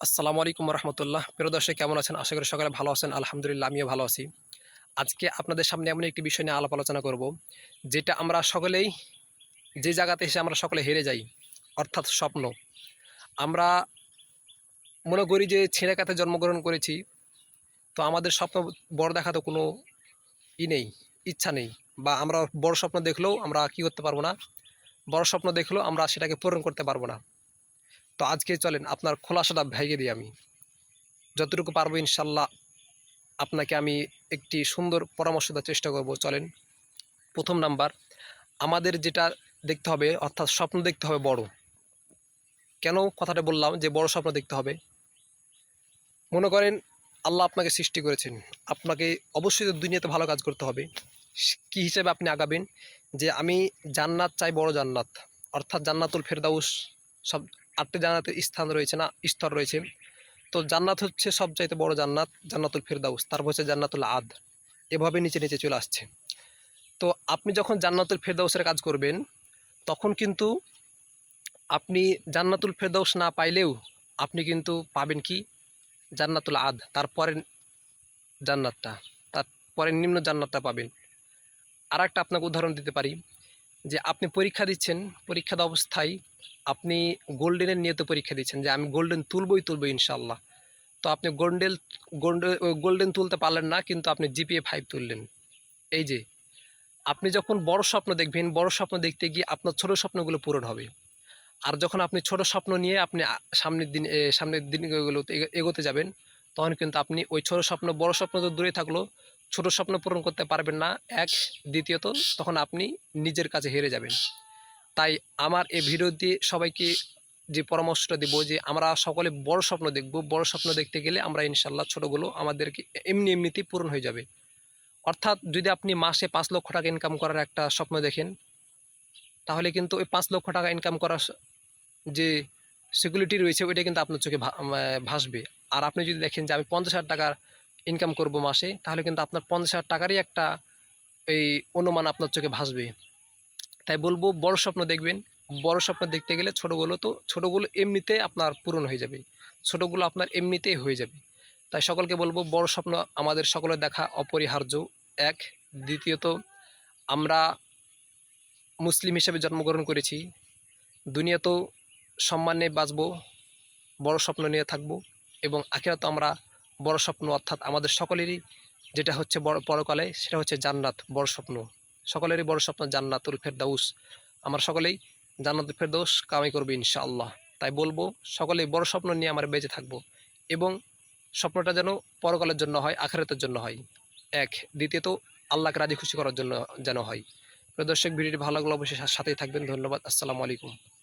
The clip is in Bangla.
আসসালামু আলাইকুম রহমতুল্লাহ। প্রিয় দর্শক, কেমন আছেন? আশা করি সকালে ভালো আছেন। আলহামদুলিল্লাহ, আমিও ভালো আছি। আজকে আপনাদের সামনে এমন একটি বিষয় নিয়ে আলাপ আলোচনা করব, যেটা আমরা সকলেই, যে জায়গাতে এসে আমরা সকলে হেরে যাই, অর্থাৎ স্বপ্ন। আমরা মনে করি যে ছেঁড়ে কাতে জন্মগ্রহণ করেছি, তো আমাদের স্বপ্ন বড় দেখা তো কোনো ই নেই, ইচ্ছা নেই, বা আমরা বড় স্বপ্ন দেখলেও আমরা কি করতে পারব না? বড় স্বপ্ন দেখলেও আমরা সেটাকে পূরণ করতে পারব না। তো আজকে চলেন, আপনার খোলাসাটা ভেঙে দিই আমি। যতটুকু পারব ইনশাল্লাহ আপনাকে আমি একটি সুন্দর পরামর্শ দেওয়ার চেষ্টা করব, চলেন। প্রথম নাম্বার, আমাদের যেটা দেখতে হবে, অর্থাৎ স্বপ্ন দেখতে হবে বড়। কেন কথাটা বললাম যে বড় স্বপ্ন দেখতে হবে? মনে করেন আল্লাহ আপনাকে সৃষ্টি করেছেন। আপনাকে অবশ্যই দুনিয়াতে ভালো কাজ করতে হবে। কি হিসেবে আপনি আগাবেন? যে আমি জান্নাত চাই বড় জান্নাত, অর্থাৎ জান্নাতুল ফেরদাউস সব আটটি জান্নাতের স্থান রয়েছে না, স্তর রয়েছে। তো জান্নাত হচ্ছে সবচাইতে বড় জান্নাত, জান্নাতুল ফেরদাউস, তারপর হচ্ছে জান্নাতুল আদ। এভাবে নিচে নিচে চলে আসছে। তো আপনি যখন জান্নাতুল ফেরদাউসের কাজ করবেন, তখন কিন্তু আপনি জান্নাতুল ফেরদাউস না পাইলেও আপনি কিন্তু পাবেন কি? জান্নাতুল আদ তারপরে জান্নাতটা তারপরে নিম্ন জান্নাতটা পাবেন। আর একটা আপনাকে উদাহরণ দিতে পারি যে আপনি পরীক্ষা দিচ্ছেন পরীক্ষা অবস্থায় আপনি গোল্ডেনের নিয়ত পরীক্ষা দিচ্ছেন যে আমি গোল্ডেন তুলবই তুলবো ইনশাল্লাহ তো আপনি গোল্ডেন গোল্ডেন তুলতে পারলেন না, কিন্তু আপনি জিপিএ ফাইভ তুললেন। এই যে, আপনি যখন বড় স্বপ্ন দেখবেন, বড় স্বপ্ন দেখতে গিয়ে আপনার ছোট স্বপ্নগুলো পূরণ হবে। আর যখন আপনি ছোট স্বপ্ন নিয়ে আপনি সামনের দিন সামনের দিনগুলোতে এগো- এগোতে যাবেন, তখন কিন্তু আপনি ওই ছোট স্বপ্ন, বড় স্বপ্ন তো দূরে থাকল, ছোট স্বপ্ন পূরণ করতে পারবেন না। এক, দ্বিতীয়ত, তখন আপনি নিজের কাছে হেরে যাবেন। তাই আমার এই ভিডিও দিয়ে সবাইকে যে পরামর্শটা দেবো যে আমরা সকলে বড় স্বপ্ন দেখব, বড় স্বপ্ন দেখতে গেলে আমরা ইনশাল্লাহ ছোটোগুলো আমাদেরকে এমনি এমনিতেই পূরণ হয়ে যাবে। অর্থাৎ যদি আপনি মাসে পাঁচ লক্ষ টাকা ইনকাম করার একটা স্বপ্ন দেখেন, তাহলে কিন্তু ওই পাঁচ লক্ষ টাকা ইনকাম করার যে সিকিউরিটি রয়েছে, ওইটা কিন্তু আপনার চোখে ভাসবে। আর আপনি যদি দেখেন যে আমি পঞ্চাশ হাজার টাকার ইনকাম করব মাসে, তাহলে কিন্তু আপনার পঞ্চাশ হাজার টাকারই একটা এই অনুমান আপনার চোখে ভাসবে। তাই বলব বড় স্বপ্ন দেখবেন। বড় স্বপ্ন দেখতে গেলে ছোটোগুলো তো, ছোটোগুলো এমনিতে আপনার পূরণ হয়ে যাবে। ছোটোগুলো আপনার এমনিতেই হয়ে যাবে। তাই সকলকে বলব বড় স্বপ্ন আমাদের সকলের দেখা অপরিহার্য এক। দ্বিতীয়ত, আমরা মুসলিম হিসেবে জন্মগ্রহণ করেছি। দুনিয়াতেও সম্মানে বাঁচব, বড় স্বপ্ন নিয়ে থাকব এবং আখিরাত আমরা বড় স্বপ্ন অর্থাৎ আমাদের সকলেরই যেটা হচ্ছে বড় পরকালে সেটা হচ্ছে জান্নাত, বড় স্বপ্ন। সকলেরই বড় স্বপ্ন জান্নাতুল ফেরদাউস। আমার সকলেই জান্নাতুল ফেরদাউস কামাই করবে ইনশাআল্লাহ। তাই বলব, সকলেই বড় স্বপ্ন নিয়ে আমরা বেঁচে থাকব এবং স্বপ্নটা যেন পরকালের জন্য হয়, আখেরাতের জন্য হয়। এক। দ্বিতীয়ত, আল্লাহকে রাজি খুশি করার জন্য যেন হয়। প্রদর্শক ভিডিওটি ভালো লাগলে অবশ্যই সাথেই থাকবেন। ধন্যবাদ। আসসালামু আলাইকুম।